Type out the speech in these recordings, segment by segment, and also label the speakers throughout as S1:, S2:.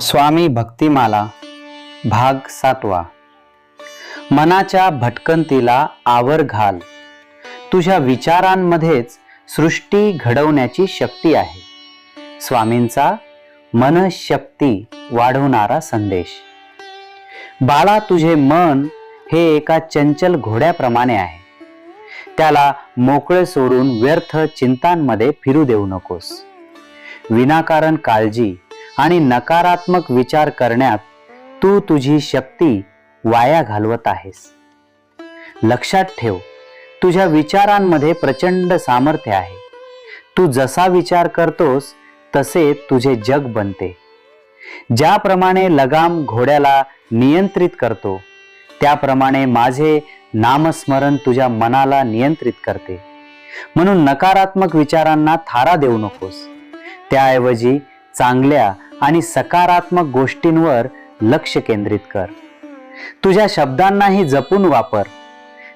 S1: स्वामी भक्तिमाला भाग सातवा. मनाच्या भटकंतीला आवर घाल. तुझ्या विचारांमध्येच सृष्टी घडवण्याची शक्ती आहे. स्वामींचा मनशक्ती वाढवणारा संदेश. बाळा तुझे मन हे एका चंचल घोड्याप्रमाणे आहे. त्याला मोकळे सोडून व्यर्थ चिंतांमध्ये फिरू देऊ नकोस. विनाकारण काळजी आणि नकारात्मक विचार करण्यात तू तुझी शक्ती वाया घालवत आहेस. लक्षात ठेव तुझ्या विचारांमध्ये प्रचंड सामर्थ्य आहे. तू जसा विचार करतोस तसे तुझे जग बनते. ज्याप्रमाणे लगाम घोड्याला नियंत्रित करतो त्याप्रमाणे माझे नामस्मरण तुझ्या मनाला नियंत्रित करते. म्हणून नकारात्मक विचारांना थारा देऊ नकोस. त्याऐवजी चांगल्या आणि सकारात्मक गोष्टींवर लक्ष केंद्रित कर. तुझ्या शब्दांनाही जपून वापर.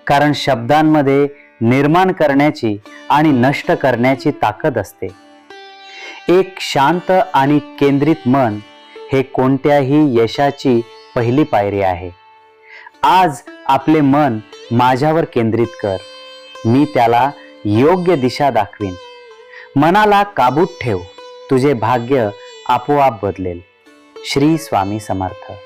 S1: कारण शब्दांमध्ये निर्माण करण्याची आणि नष्ट करण्याची ताकद असते. एक शांत आणि केंद्रित मन हे कोणत्याही यशाची पहिली पायरी आहे. आज आपले मन माझ्यावर केंद्रित कर. मी त्याला योग्य दिशा दाखवीन. मनाला काबूत ठेव. तुझे भाग्य आपोआप बदलेल. श्री स्वामी समर्थ.